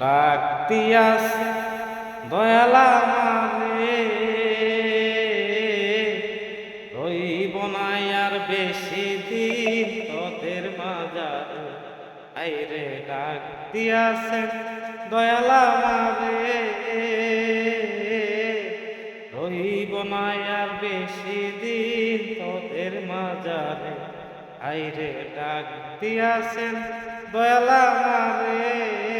ডাক দয়ালা মারে রইব না আর বেশি দিন তোদের মাজারে আইরে ডাক দিয়াছে দয়ালা মারে রইব না আর বেশি দিন তোদের মাজারে আইরে ডাক দিয়াছেন দয়ালা মারে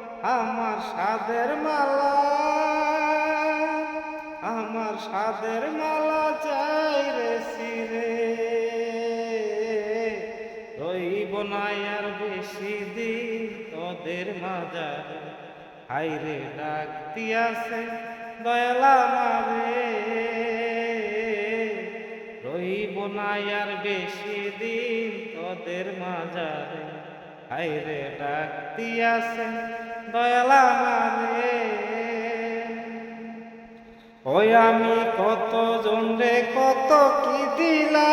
আমার সাদের মালা, আমার সাদের মালা চাই রে সিরে রইব না আর বেশি দিন তোদের মাজারে। হাইরে ডাক দিয়াছে দয়ালা মারে। রইব না আর বেশি দিন তোদের মাজারে। হাইরে ডাক দিয়াছে দয়ালা মারে ওই আমি কত জনরে কত কি দিলা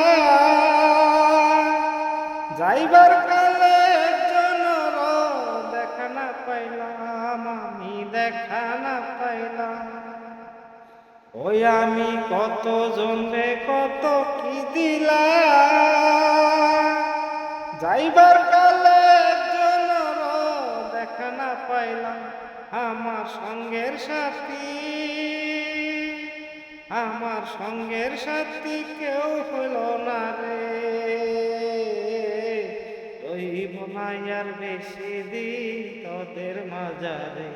যাইবার কালে একজন দেখা না পাইলাম, আমি দেখা না পাইলাম। ওই আমি কত জনরে কত কি দিলা যাইবার আমার সঙ্গের সাথী, আমার সঙ্গের সাথী কেউ হইল না রে। রইব না আর বেশি দিন তোদের মাজারে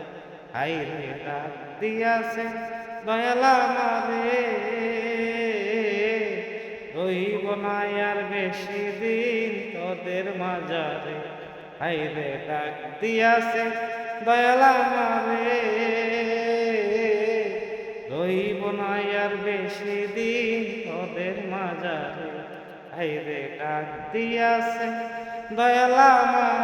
হাইরে ডাক দিয়াছে দয়ালা মারে রইব না আর বেশি দিন তোদের মাজারে হাইরে ডাক দিয়াছে দয়ালা মারে রইব না আর বেশি দিন তোদের মাজারে। হাইরে ডাক দিয়াছে দয়ালা মারে